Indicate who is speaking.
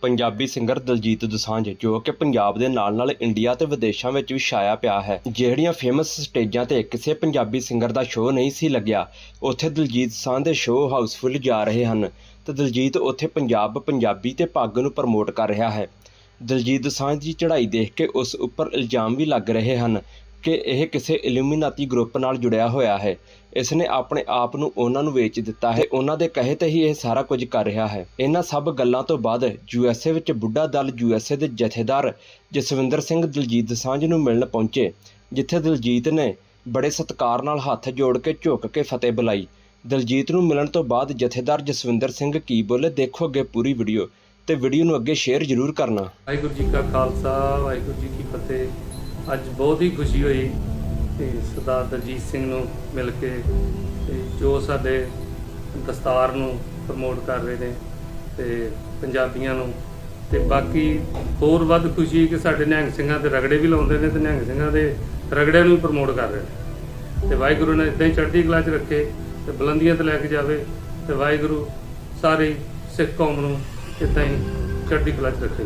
Speaker 1: Punjabi singer Daljit Dosanjh, ਜੋ ਕਿ ਪੰਜਾਬ ਦੇ ਨਾਲ-ਨਾਲ ਇੰਡੀਆ ਤੇ ਵਿਦੇਸ਼ਾਂ ਵਿੱਚ ਵੀ ਛਾਇਆ ਪਿਆ ਹੈ। ਜਿਹੜੀਆਂ ਫੇਮਸ ਸਟੇਜਾਂ ਤੇ ਕਿਸੇ ਪੰਜਾਬੀ ਸਿੰਗਰ ਦਾ ਸ਼ੋਅ ਨਹੀਂ ਸੀ ਲੱਗਿਆ, ਉੱਥੇ ਦਲਜੀਤ ਦੋਸਾਂਝ ਦੇ ਸ਼ੋਅ ਹਾਊਸਫੁੱਲ ਜਾ ਰਹੇ ਹਨ ਤੇ ਦਲਜੀਤ ਉੱਥੇ ਪੰਜਾਬ, ਪੰਜਾਬੀ ਤੇ ਪੱਗ ਨੂੰ ਪ੍ਰਮੋਟ ਕਰ ਰਿਹਾ ਹੈ। ਦਲਜੀਤ ਦੋਸਾਂਝ ਦੀ ਚੜ੍ਹਾਈ ਦੇਖ ਕੇ ਉਸ ਉੱਪਰ ਇਲਜ਼ਾਮ ਵੀ ਲੱਗ ਰਹੇ ਹਨ ਕਿ ਇਹ ਕਿਸੇ ਇਲੂਮੀਨਾਤੀ ਗਰੁੱਪ ਨਾਲ ਜੁੜਿਆ ਹੋਇਆ ਹੈ। ਇਸ ਨੇ ਆਪਣੇ ਆਪ ਨੂੰ ਉਹਨਾਂ ਨੂੰ ਵੇਚ ਦਿੱਤਾ ਹੈ। ਉਹਨਾਂ ਦੇ ਕਹੇ ਤੇ ਹੀ ਇਹ ਸਾਰਾ ਕੁਝ ਕਰ ਰਿਹਾ ਹੈ। ਇਹਨਾਂ ਸਭ ਗੱਲਾਂ ਤੋਂ ਬਾਅਦ ਯੂਐਸਏ ਵਿੱਚ ਬੁੱਢਾ ਦਲ ਯੂਐਸਏ ਦੇ ਜਥੇਦਾਰ ਜਸਵਿੰਦਰ ਸਿੰਘ ਦਲਜੀਤ ਦੋਸਾਂਝ ਨੂੰ ਮਿਲਣ ਪਹੁੰਚੇ, ਜਿੱਥੇ ਦਲਜੀਤ ਨੇ ਬੜੇ ਸਤਿਕਾਰ ਨਾਲ ਹੱਥ ਜੋੜ ਕੇ ਝੁੱਕ ਕੇ ਫਤਿਹ ਬੁਲਾਈ। ਦਲਜੀਤ ਨੂੰ ਮਿਲਣ ਤੋਂ ਬਾਅਦ ਜਥੇਦਾਰ ਜਸਵਿੰਦਰ ਸਿੰਘ ਕੀ ਬੋਲੇ, ਦੇਖੋ ਅੱਗੇ ਪੂਰੀ ਵੀਡੀਓ ਤੇ ਵੀਡੀਓ ਨੂੰ ਅੱਗੇ ਸ਼ੇਅਰ ਜ਼ਰੂਰ ਕਰਨਾ।
Speaker 2: ਵਾਹਿਗੁਰੂ ਜੀ ਕਾ ਖਾਲਸਾ, ਵਾਹਿਗੁਰੂ ਜੀ ਕੀ ਫਤਿਹ। ਅੱਜ ਬਹੁਤ ਹੀ ਖੁਸ਼ੀ ਹੋਈ ਤੇ ਸਰਦਾਰ ਦਲਜੀਤ ਸਿੰਘ ਨੂੰ ਮਿਲ ਕੇ ਤੇ ਜੋ ਸਾਡੇ ਦਸਤਾਰ ਨੂੰ ਪ੍ਰਮੋਟ ਕਰ ਰਹੇ ਨੇ ਤੇ ਪੰਜਾਬੀਆਂ ਨੂੰ ਤੇ ਬਾਕੀ ਹੋਰ ਵੱਧ ਖੁਸ਼ੀ ਕਿ ਸਾਡੇ ਨਿਹੰਗ ਸਿੰਘਾਂ ਦੇ ਰਗੜੇ ਵੀ ਲਾਉਂਦੇ ਨੇ ਤੇ ਨਿਹੰਗ ਸਿੰਘਾਂ ਦੇ ਰਗੜੇ ਨੂੰ ਵੀ ਪ੍ਰਮੋਟ ਕਰ ਰਹੇ ਨੇ। ਤੇ ਵਾਹਿਗੁਰੂ ਨੇ ਇਦਾਂ ਹੀ ਚੜ੍ਹਦੀ ਕਲਾ 'ਚ ਰੱਖੇ ਤੇ ਬੁਲੰਦੀਆਂ ਤੇ ਲੈ ਕੇ ਜਾਵੇ ਤੇ ਵਾਹਿਗੁਰੂ ਸਾਰੀ ਸਿੱਖ ਕੌਮ ਨੂੰ ਇਦਾਂ ਹੀ ਚੜ੍ਹਦੀ ਕਲਾ 'ਚ ਰੱਖੇ।